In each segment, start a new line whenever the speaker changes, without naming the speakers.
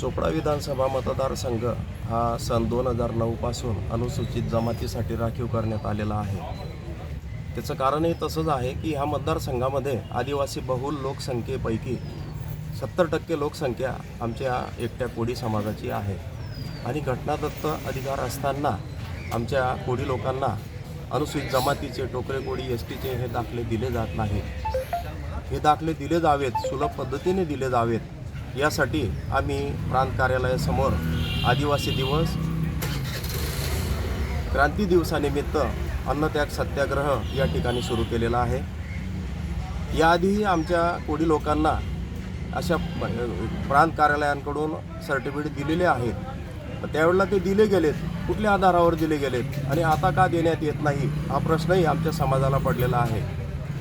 चोपडा विधानसभा मतदारसंघ हा सन दोन हजार नऊपासून अनुसूचित जमातीसाठी राखीव करण्यात आलेला आहे. त्याचं कारणही तसंच आहे की ह्या मतदारसंघामध्ये आदिवासी बहुल लोकसंख्येपैकी सत्तर टक्के लोकसंख्या आमच्या एकट्या कोळी समाजाची आहे. आणि घटनादत्त अधिकार असताना आमच्या कोळी लोकांना अनुसूचित जमातीचे टोकरे कोळी एस टीचे हे दाखले दिले जात नाहीत. हे दाखले दिले जावेत सुलभ पद्धतीने दिले जावेत. यासाठी आम्ही प्रांत कार्यालयासमोर आदिवासी दिवस क्रांती दिवसानिमित्त अन्नत्याग सत्याग्रह या ठिकाणी सुरू केलेला आहे. याआधीही आमच्या कोडी लोकांना अशा प्रांत कार्यालयांकडून सर्टिफिकेट दिलेले आहेत. त्यावेळेला ते दिले गेलेत कुठल्या आधारावर दिले गेलेत आणि आता का देण्यात येत नाही हा प्रश्नही आमच्या समाजाला पडलेला आहे.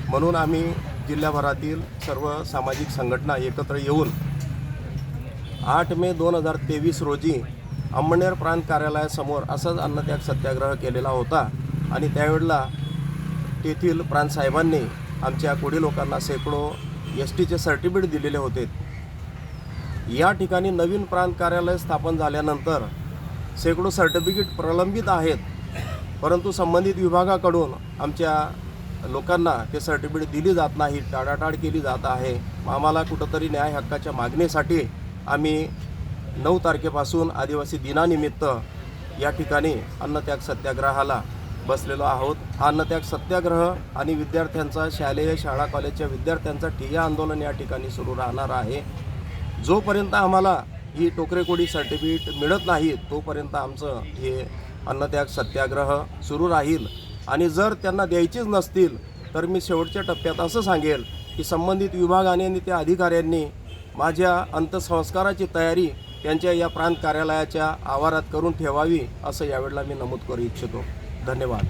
म्हणून आम्ही जिल्ह्याभरातील सर्व सामाजिक संघटना एकत्र येऊन आठ मे दोन हजार तेवीस रोजी अंमळनेर प्रांत कार्यालयासमोर असाच अन्नत्याग सत्याग्रह केलेला होता आणि त्यावेळेला तेथील प्रांतसाहेबांनी आमच्या कोळी लोकांना शेकडो एस टीचे सर्टिफिकेट दिलेले होते. या ठिकाणी नवीन प्रांत कार्यालय स्थापन झाल्यानंतर शेकडो सर्टिफिकेट प्रलंबित आहेत परंतु संबंधित विभागाकडून आमच्या लोकांना ते सर्टिफिकेट दिली जात नाही टाळाटाळ केली जात आहे. आम्हाला कुठंतरी न्याय हक्काच्या मागणीसाठी आम्ही नऊ तारखेपासून आदिवासी दिनानिमित्त या ठिकाणी अन्नत्याग सत्याग्रहाला बसलेलो आहोत. हा अन्नत्याग सत्याग्रह आणि विद्यार्थ्यांचा शालेय शाळा कॉलेजच्या विद्यार्थ्यांचा ठिय्या आंदोलन या ठिकाणी सुरू राहणार आहे. जोपर्यंत आम्हाला ही टोकरेकोडी सर्टिफिकेट मिळत नाही तोपर्यंत आमचं हे अन्नत्याग सत्याग्रह सुरू राहील. आणि जर त्यांना द्यायचीच नसतील तर मी शेवटच्या टप्प्यात असं सांगेल की संबंधित विभागाने आणि त्या अधिकाऱ्यांनी माझ्या अंत्यसंस्काराची तयारी त्यांच्या या प्रांत कार्यालयाच्या आवारात करून ठेवावी असं यावेळेला मी नमूद करू इच्छितो. धन्यवाद.